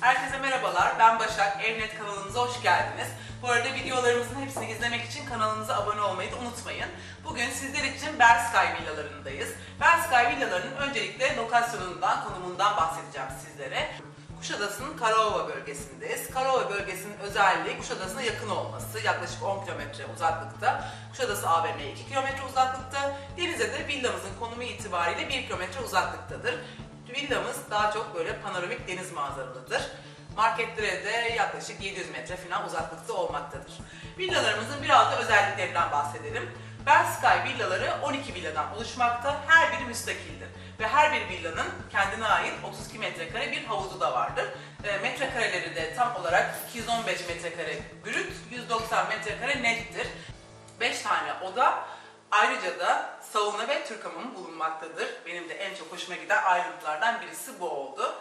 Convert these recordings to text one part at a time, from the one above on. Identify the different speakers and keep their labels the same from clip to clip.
Speaker 1: Herkese merhabalar, ben Başak. Evnet kanalımıza hoş geldiniz. Bu arada videolarımızın hepsini izlemek için kanalımıza abone olmayı da unutmayın. Bugün sizler için Bersky villalarındayız. Bersky villalarının öncelikle lokasyonundan, konumundan bahsedeceğim sizlere. Kuşadası'nın Karaova bölgesindeyiz. Karaova bölgesinin özelliği Kuşadası'na yakın olması. Yaklaşık 10 kilometre uzaklıkta. Kuşadası AVM'ye 2 kilometre uzaklıkta. Denize de villamızın konumu itibariyle 1 kilometre uzaklıktadır. Villamız daha çok böyle panoramik deniz manzaralıdır. Marketlere de yaklaşık 700 metre falan uzaklıkta olmaktadır. Villalarımızın biraz da özelliklerinden bahsedelim. Bersky villaları 12 villadan oluşmakta, her biri müstakildir. Ve her bir villanın kendine ait 32 metrekare bir havuzu da vardır. E, metrekareleri de tam olarak 215 metrekare brüt, 190 metrekare nettir. 5 tane oda, ayrıca da sauna ve Türk hamamı bulunmaktadır. Benim de en çok hoşuma giden ayrıntılardan birisi bu oldu.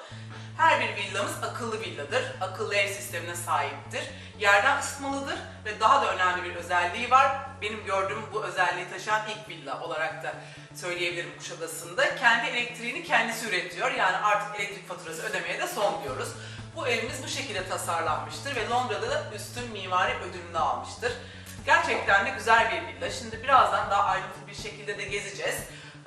Speaker 1: Her bir villamız akıllı villadır. Akıllı ev sistemine sahiptir. Yerden ısıtmalıdır ve daha da önemli bir özelliği var. Benim gördüğüm bu özelliği taşıyan ilk villa olarak da söyleyebilirim Kuşadası'nda. Kendi elektriğini kendisi üretiyor. Yani artık elektrik faturası ödemeye de son diyoruz. Bu evimiz bu şekilde tasarlanmıştır ve Londra'da da üstün mimari ödülünü almıştır. Gerçekten de güzel bir villa. Şimdi birazdan daha ayrıntılı bir şekilde de gezeceğiz.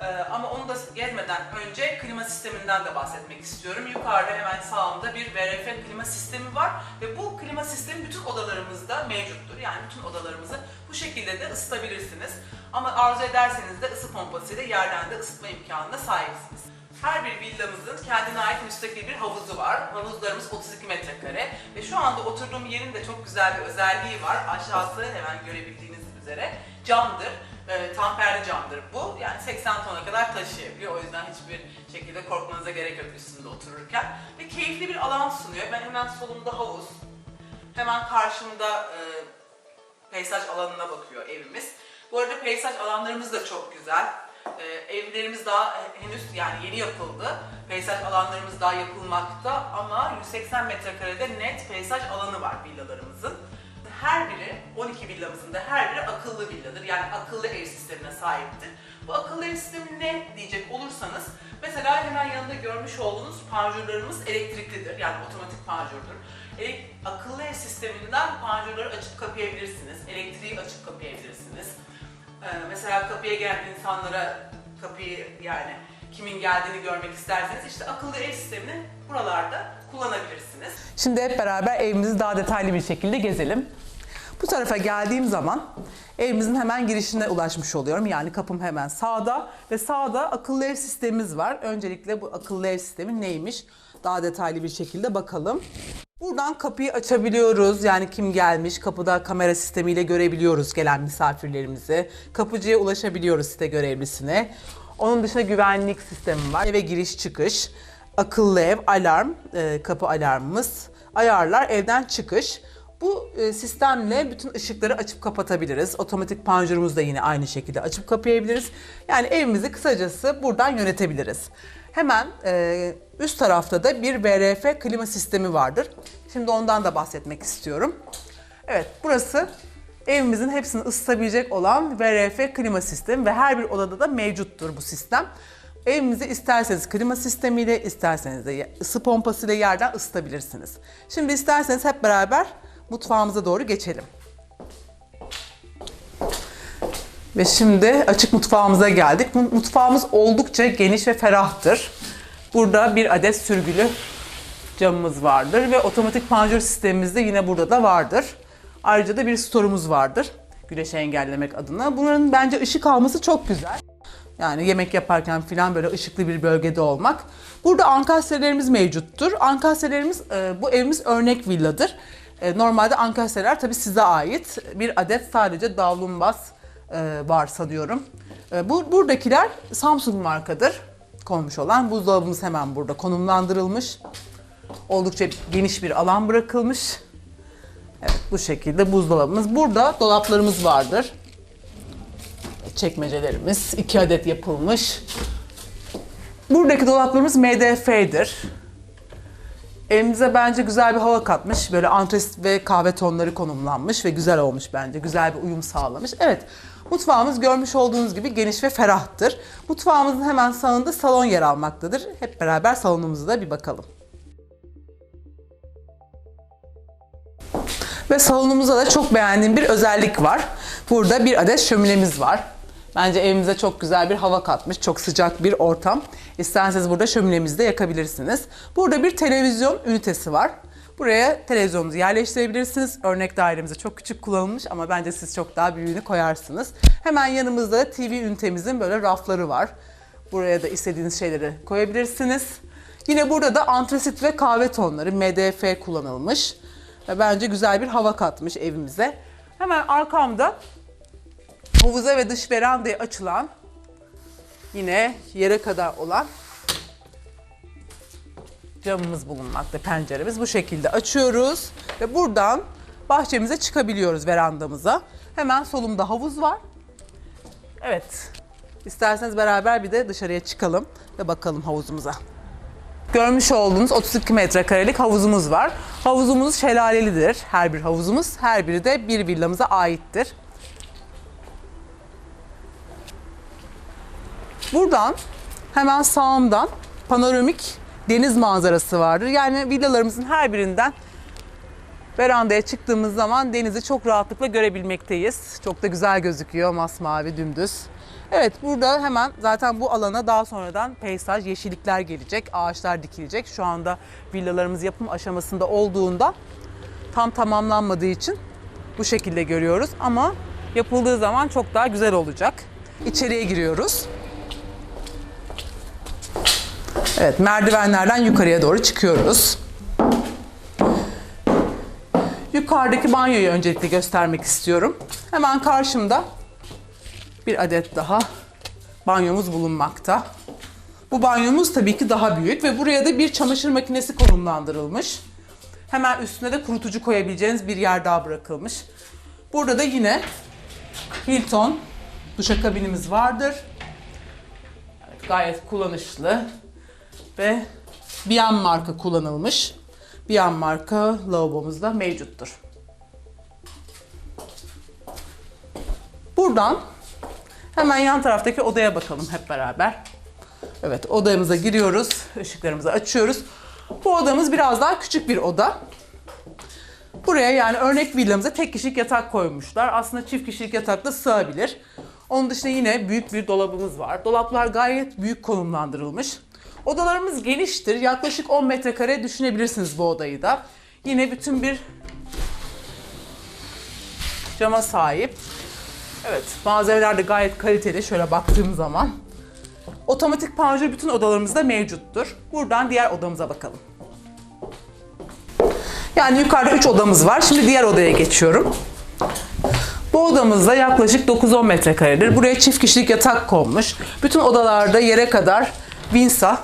Speaker 1: Ee, ama onu da gezmeden önce klima sisteminden de bahsetmek istiyorum. Yukarıda hemen sağımda bir VRF klima sistemi var ve bu klima sistemi bütün odalarımızda mevcuttur. Yani bütün odalarımızı bu şekilde de ısıtabilirsiniz. Ama arzu ederseniz de ısı pompasıyla yerden de ısıtma imkanına sahipsiniz. Her bir villamızın kendine ait müstakil bir havuzu var. Havuzlarımız 32 metrekare ve şu anda oturduğum yerin de çok güzel bir özelliği var. Aşağısı hemen görebildiğiniz üzere camdır. E, tam perde camdır bu. Yani 80 tona kadar taşıyabiliyor. O yüzden hiçbir şekilde korkmanıza gerek yok üstünde otururken. Ve keyifli bir alan sunuyor. Ben hemen solumda havuz. Hemen karşımda e, peyzaj alanına bakıyor evimiz. Bu arada peyzaj alanlarımız da çok güzel. Ee, evlerimiz daha henüz yani yeni yapıldı. Peyzaj alanlarımız daha yapılmakta ama 180 metrekarede net peyzaj alanı var villalarımızın. Her biri, 12 villamızın da her biri akıllı villadır. Yani akıllı ev sistemine sahiptir. Bu akıllı ev sistemi ne diyecek olursanız, mesela hemen yanında görmüş olduğunuz panjurlarımız elektriklidir. Yani otomatik panjurdur. Elek- akıllı ev sisteminden panjurları açıp kapayabilirsiniz. Elektriği açıp kapayabilirsiniz. Ee, mesela kapıya gelen insanlara kapıyı yani kimin geldiğini görmek isterseniz işte akıllı ev sistemini buralarda kullanabilirsiniz. Şimdi hep beraber evimizi daha detaylı bir şekilde gezelim. Bu tarafa geldiğim zaman evimizin hemen girişine ulaşmış oluyorum. Yani kapım hemen sağda ve sağda akıllı ev sistemimiz var. Öncelikle bu akıllı ev sistemi neymiş? Daha detaylı bir şekilde bakalım. Buradan kapıyı açabiliyoruz. Yani kim gelmiş kapıda kamera sistemiyle görebiliyoruz gelen misafirlerimizi. Kapıcıya ulaşabiliyoruz site görevlisine. Onun dışında güvenlik sistemi var. Eve giriş çıkış, akıllı ev, alarm, e, kapı alarmımız, ayarlar, evden çıkış. Bu e, sistemle bütün ışıkları açıp kapatabiliriz. Otomatik panjurumuzu da yine aynı şekilde açıp kapayabiliriz. Yani evimizi kısacası buradan yönetebiliriz. Hemen e, üst tarafta da bir VRF klima sistemi vardır. Şimdi ondan da bahsetmek istiyorum. Evet burası evimizin hepsini ısıtabilecek olan VRF klima sistemi ve her bir odada da mevcuttur bu sistem. Evimizi isterseniz klima sistemiyle, isterseniz de ısı pompasıyla yerden ısıtabilirsiniz. Şimdi isterseniz hep beraber mutfağımıza doğru geçelim. Ve şimdi açık mutfağımıza geldik. Mutfağımız oldukça geniş ve ferahtır. Burada bir adet sürgülü camımız vardır ve otomatik panjur sistemimiz de yine burada da vardır. Ayrıca da bir storumuz vardır güneşi engellemek adına. Bunların bence ışık alması çok güzel. Yani yemek yaparken falan böyle ışıklı bir bölgede olmak. Burada ankastrelerimiz mevcuttur. Ankastrelerimiz, e, bu evimiz örnek villadır. E, normalde ankastreler tabii size ait. Bir adet sadece davlumbaz e, var sanıyorum. E, bu Buradakiler Samsung markadır konmuş olan. Buzdolabımız hemen burada konumlandırılmış. Oldukça geniş bir alan bırakılmış. Evet bu şekilde buzdolabımız. Burada dolaplarımız vardır. Çekmecelerimiz iki adet yapılmış. Buradaki dolaplarımız MDF'dir. Evimize bence güzel bir hava katmış. Böyle antres ve kahve tonları konumlanmış ve güzel olmuş bence. Güzel bir uyum sağlamış. Evet, mutfağımız görmüş olduğunuz gibi geniş ve ferahtır. Mutfağımızın hemen sağında salon yer almaktadır. Hep beraber salonumuza da bir bakalım. Ve salonumuzda da çok beğendiğim bir özellik var. Burada bir adet şöminemiz var. Bence evimize çok güzel bir hava katmış. Çok sıcak bir ortam. İsterseniz burada şöminemizi de yakabilirsiniz. Burada bir televizyon ünitesi var. Buraya televizyonunuzu yerleştirebilirsiniz. Örnek dairemize çok küçük kullanılmış ama bence siz çok daha büyüğünü koyarsınız. Hemen yanımızda da TV ünitemizin böyle rafları var. Buraya da istediğiniz şeyleri koyabilirsiniz. Yine burada da antrasit ve kahve tonları MDF kullanılmış. Ve bence güzel bir hava katmış evimize. Hemen arkamda havuza ve dış verandaya açılan yine yere kadar olan camımız bulunmakta, penceremiz. Bu şekilde açıyoruz ve buradan bahçemize çıkabiliyoruz verandamıza. Hemen solumda havuz var. Evet, isterseniz beraber bir de dışarıya çıkalım ve bakalım havuzumuza. Görmüş olduğunuz 32 metrekarelik havuzumuz var. Havuzumuz şelalelidir. Her bir havuzumuz, her biri de bir villamıza aittir. Buradan hemen sağımdan panoramik deniz manzarası vardır. Yani villalarımızın her birinden verandaya çıktığımız zaman denizi çok rahatlıkla görebilmekteyiz. Çok da güzel gözüküyor masmavi dümdüz. Evet burada hemen zaten bu alana daha sonradan peyzaj, yeşillikler gelecek, ağaçlar dikilecek. Şu anda villalarımız yapım aşamasında olduğunda tam tamamlanmadığı için bu şekilde görüyoruz. Ama yapıldığı zaman çok daha güzel olacak. İçeriye giriyoruz. Evet, merdivenlerden yukarıya doğru çıkıyoruz. Yukarıdaki banyoyu öncelikle göstermek istiyorum. Hemen karşımda bir adet daha banyomuz bulunmakta. Bu banyomuz tabii ki daha büyük ve buraya da bir çamaşır makinesi konumlandırılmış. Hemen üstüne de kurutucu koyabileceğiniz bir yer daha bırakılmış. Burada da yine Hilton duşakabinimiz vardır. Evet, gayet kullanışlı ve Bian marka kullanılmış. Bian marka lavabomuzda mevcuttur. Buradan hemen yan taraftaki odaya bakalım hep beraber. Evet odamıza giriyoruz. Işıklarımızı açıyoruz. Bu odamız biraz daha küçük bir oda. Buraya yani örnek villamıza tek kişilik yatak koymuşlar. Aslında çift kişilik yatak da sığabilir. Onun dışında yine büyük bir dolabımız var. Dolaplar gayet büyük konumlandırılmış. Odalarımız geniştir. Yaklaşık 10 metrekare düşünebilirsiniz bu odayı da. Yine bütün bir cama sahip. Evet, malzemeler de gayet kaliteli şöyle baktığım zaman. Otomatik panjur bütün odalarımızda mevcuttur. Buradan diğer odamıza bakalım. Yani yukarıda 3 odamız var. Şimdi diğer odaya geçiyorum. Bu odamızda yaklaşık 9-10 metrekaredir. Buraya çift kişilik yatak konmuş. Bütün odalarda yere kadar Vinsa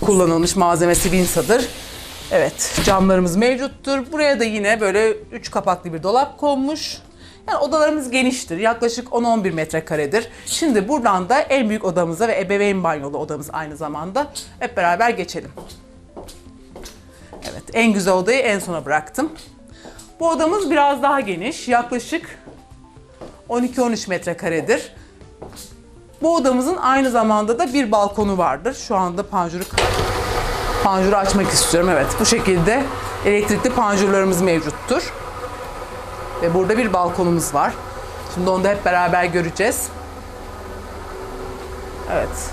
Speaker 1: kullanılmış malzemesi Vinsa'dır. Evet camlarımız mevcuttur. Buraya da yine böyle 3 kapaklı bir dolap konmuş. Yani odalarımız geniştir. Yaklaşık 10-11 metrekaredir. Şimdi buradan da en büyük odamıza ve ebeveyn banyolu odamız aynı zamanda hep beraber geçelim. Evet en güzel odayı en sona bıraktım. Bu odamız biraz daha geniş. Yaklaşık 12-13 metrekaredir. Bu odamızın aynı zamanda da bir balkonu vardır. Şu anda panjuru panjuru açmak istiyorum. Evet bu şekilde elektrikli panjurlarımız mevcuttur. Ve burada bir balkonumuz var. Şimdi onu da hep beraber göreceğiz. Evet.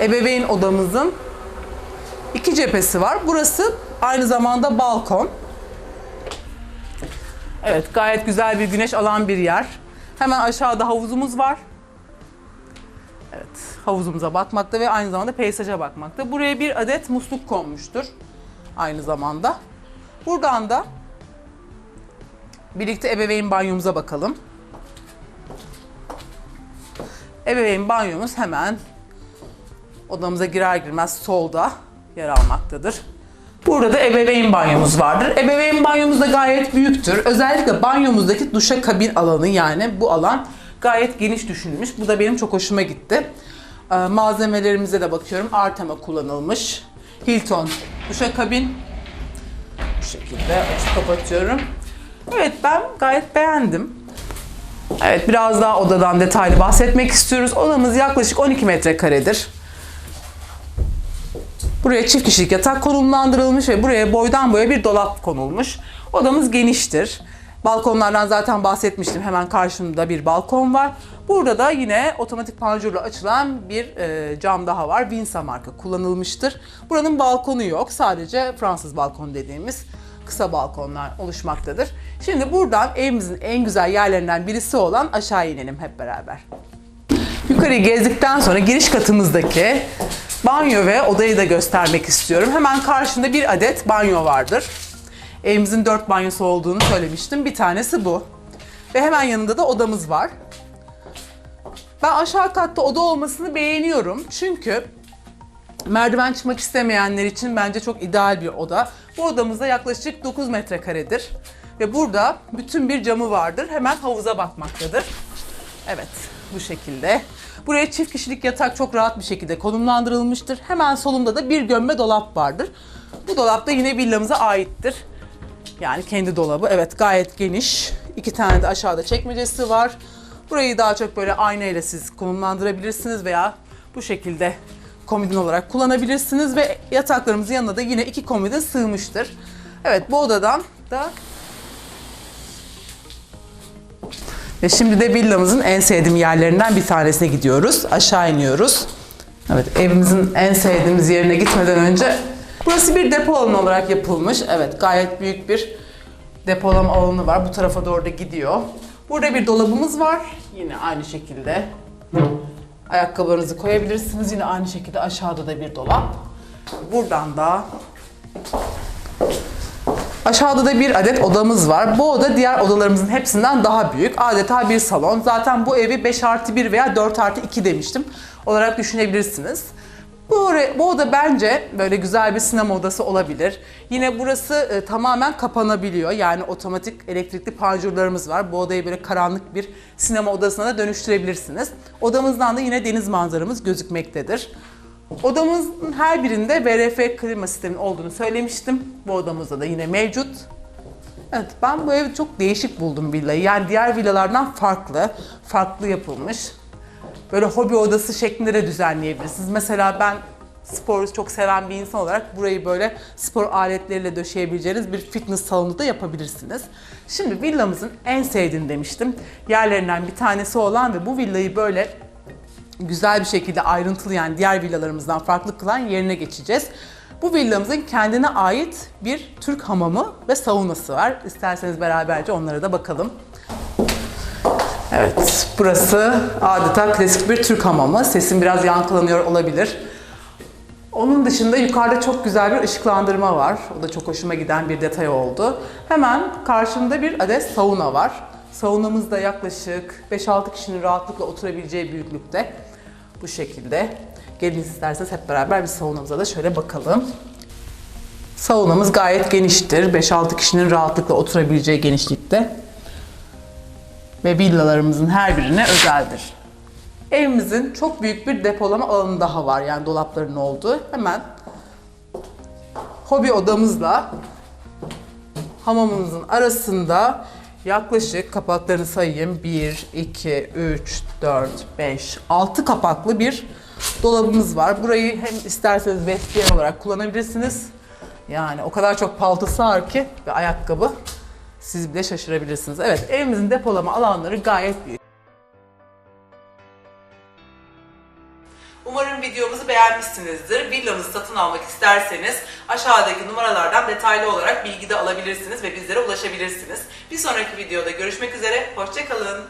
Speaker 1: Ebeveyn odamızın iki cephesi var. Burası aynı zamanda balkon. Evet gayet güzel bir güneş alan bir yer. Hemen aşağıda havuzumuz var. Havuzumuza bakmakta ve aynı zamanda peysaja bakmakta. Buraya bir adet musluk konmuştur. Aynı zamanda. Buradan da birlikte ebeveyn banyomuza bakalım. Ebeveyn banyomuz hemen odamıza girer girmez solda yer almaktadır. Burada da ebeveyn banyomuz vardır. Ebeveyn banyomuz da gayet büyüktür. Özellikle banyomuzdaki duşa kabin alanı yani bu alan gayet geniş düşünülmüş. Bu da benim çok hoşuma gitti. Ee, malzemelerimize de bakıyorum. Artema kullanılmış. Hilton duşa kabin. Bu şekilde açıp kapatıyorum. Evet ben gayet beğendim. Evet biraz daha odadan detaylı bahsetmek istiyoruz. Odamız yaklaşık 12 metrekaredir. Buraya çift kişilik yatak konumlandırılmış ve buraya boydan boya bir dolap konulmuş. Odamız geniştir. Balkonlardan zaten bahsetmiştim. Hemen karşımda bir balkon var. Burada da yine otomatik panjurla açılan bir e, cam daha var. Vinsa marka kullanılmıştır. Buranın balkonu yok. Sadece Fransız balkon dediğimiz kısa balkonlar oluşmaktadır. Şimdi buradan evimizin en güzel yerlerinden birisi olan aşağı inelim hep beraber. Yukarıyı gezdikten sonra giriş katımızdaki banyo ve odayı da göstermek istiyorum. Hemen karşında bir adet banyo vardır. Evimizin dört banyosu olduğunu söylemiştim. Bir tanesi bu. Ve hemen yanında da odamız var. Ben aşağı katta oda olmasını beğeniyorum. Çünkü merdiven çıkmak istemeyenler için bence çok ideal bir oda. Bu odamızda yaklaşık 9 metrekaredir. Ve burada bütün bir camı vardır. Hemen havuza bakmaktadır. Evet, bu şekilde. Buraya çift kişilik yatak çok rahat bir şekilde konumlandırılmıştır. Hemen solunda da bir gömme dolap vardır. Bu dolap da yine villamıza aittir. Yani kendi dolabı. Evet gayet geniş. İki tane de aşağıda çekmecesi var. Burayı daha çok böyle aynayla siz konumlandırabilirsiniz veya bu şekilde komodin olarak kullanabilirsiniz ve yataklarımızın yanına da yine iki komodin sığmıştır. Evet bu odadan da ve şimdi de villamızın en sevdiğim yerlerinden bir tanesine gidiyoruz. Aşağı iniyoruz. Evet evimizin en sevdiğimiz yerine gitmeden önce burası bir depo alanı olarak yapılmış. Evet gayet büyük bir depolama alanı var. Bu tarafa doğru da gidiyor. Burada bir dolabımız var. Yine aynı şekilde ayakkabılarınızı koyabilirsiniz. Yine aynı şekilde aşağıda da bir dolap. Buradan da Aşağıda da bir adet odamız var. Bu oda diğer odalarımızın hepsinden daha büyük. Adeta bir salon. Zaten bu evi 5 artı 1 veya 4 artı 2 demiştim. Olarak düşünebilirsiniz. Bu, bu oda bence böyle güzel bir sinema odası olabilir. Yine burası e, tamamen kapanabiliyor. Yani otomatik elektrikli panjurlarımız var. Bu odayı böyle karanlık bir sinema odasına da dönüştürebilirsiniz. Odamızdan da yine deniz manzaramız gözükmektedir. Odamızın her birinde VRF klima sistemi olduğunu söylemiştim. Bu odamızda da yine mevcut. Evet ben bu evi çok değişik buldum villayı. Yani diğer villalardan farklı, farklı yapılmış. Böyle hobi odası şeklinde de düzenleyebilirsiniz. Mesela ben sporu çok seven bir insan olarak burayı böyle spor aletleriyle döşeyebileceğiniz bir fitness salonu da yapabilirsiniz. Şimdi villamızın en sevdiğim demiştim. Yerlerinden bir tanesi olan ve bu villayı böyle güzel bir şekilde ayrıntılı yani diğer villalarımızdan farklı kılan yerine geçeceğiz. Bu villamızın kendine ait bir Türk hamamı ve saunası var. İsterseniz beraberce onlara da bakalım. Evet, burası adeta klasik bir Türk hamamı. Sesim biraz yankılanıyor olabilir. Onun dışında yukarıda çok güzel bir ışıklandırma var. O da çok hoşuma giden bir detay oldu. Hemen karşımda bir adet sauna var. Saunamız da yaklaşık 5-6 kişinin rahatlıkla oturabileceği büyüklükte. Bu şekilde. Gelin isterseniz hep beraber bir saunamıza da şöyle bakalım. Saunamız gayet geniştir. 5-6 kişinin rahatlıkla oturabileceği genişlikte. Ve villalarımızın her birine özeldir. Evimizin çok büyük bir depolama alanı daha var. Yani dolapların olduğu. Hemen hobi odamızla hamamımızın arasında yaklaşık kapaklarını sayayım. 1, 2, 3, 4, 5, 6 kapaklı bir dolabımız var. Burayı hem isterseniz vestiyer olarak kullanabilirsiniz. Yani o kadar çok palto sığar ki ve ayakkabı siz bile şaşırabilirsiniz. Evet evimizin depolama alanları gayet büyük. Umarım videomuzu beğenmişsinizdir. Villamızı satın almak isterseniz aşağıdaki numaralardan detaylı olarak bilgi de alabilirsiniz ve bizlere ulaşabilirsiniz. Bir sonraki videoda görüşmek üzere, hoşçakalın.